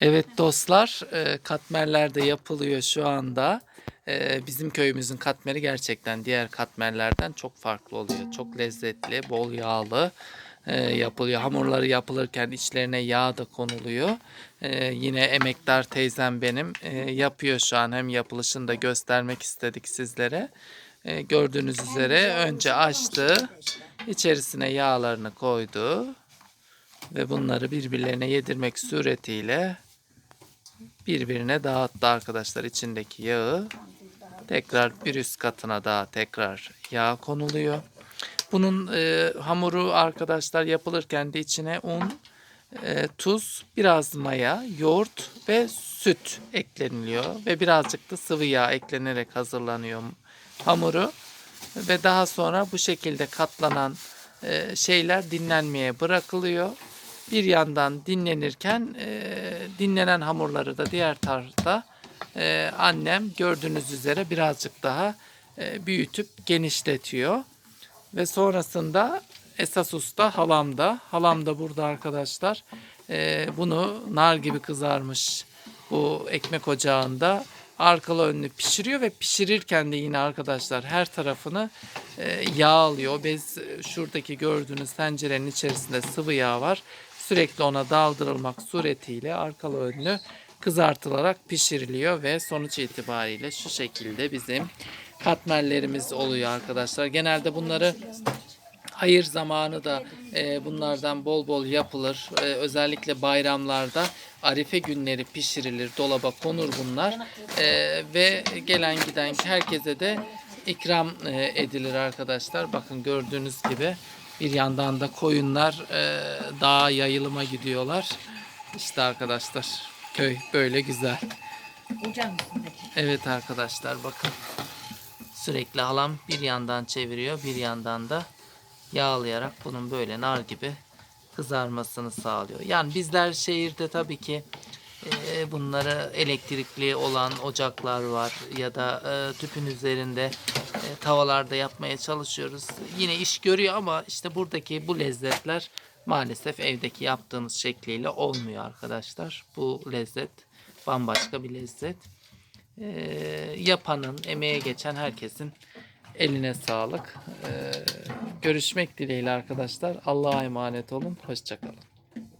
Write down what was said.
Evet dostlar, e, katmerler de yapılıyor şu anda. E, Bizim köyümüzün katmeri gerçekten diğer katmerlerden çok farklı oluyor. Çok lezzetli, bol yağlı e, yapılıyor. Hamurları yapılırken içlerine yağ da konuluyor. Yine emektar teyzem benim yapıyor şu an. Hem yapılışını da göstermek istedik sizlere. Gördüğünüz üzere önce açtı, içerisine yağlarını koydu ve bunları birbirlerine yedirmek suretiyle birbirine dağıttı arkadaşlar içindeki yağı. Tekrar bir üst katına daha tekrar yağ konuluyor. Bunun e, hamuru arkadaşlar yapılırken de içine un, e, tuz, biraz maya, yoğurt ve süt ekleniliyor ve birazcık da sıvı yağ eklenerek hazırlanıyor hamuru ve daha sonra bu şekilde katlanan e, şeyler dinlenmeye bırakılıyor. Bir yandan dinlenirken e, dinlenen hamurları da diğer tarafta e, annem gördüğünüz üzere birazcık daha e, büyütüp genişletiyor. Ve sonrasında esas usta halamda. Halam da burada arkadaşlar. E, bunu nar gibi kızarmış bu ekmek ocağında arkalı önlü pişiriyor ve pişirirken de yine arkadaşlar her tarafını e, yağ alıyor. Bez şuradaki gördüğünüz tencerenin içerisinde sıvı yağ var. Sürekli ona daldırılmak suretiyle arkalı önlü kızartılarak pişiriliyor ve sonuç itibariyle şu şekilde bizim katmerlerimiz oluyor arkadaşlar. Genelde bunları hayır zamanı da e, bunlardan bol bol yapılır. E, özellikle bayramlarda arife günleri pişirilir, dolaba konur bunlar. E, ve gelen giden herkese de ikram e, edilir arkadaşlar. Bakın gördüğünüz gibi bir yandan da koyunlar e, dağa yayılıma gidiyorlar. İşte arkadaşlar köy böyle güzel. Ocağın üstündeki. Evet arkadaşlar bakın. Sürekli halam bir yandan çeviriyor bir yandan da yağlayarak bunun böyle nar gibi kızarmasını sağlıyor. Yani bizler şehirde tabii ki e, bunları elektrikli olan ocaklar var ya da e, tüpün üzerinde tavalarda yapmaya çalışıyoruz. Yine iş görüyor ama işte buradaki bu lezzetler maalesef evdeki yaptığınız şekliyle olmuyor arkadaşlar. Bu lezzet bambaşka bir lezzet. Ee, yapanın, emeğe geçen herkesin eline sağlık. Ee, görüşmek dileğiyle arkadaşlar. Allah'a emanet olun. Hoşçakalın.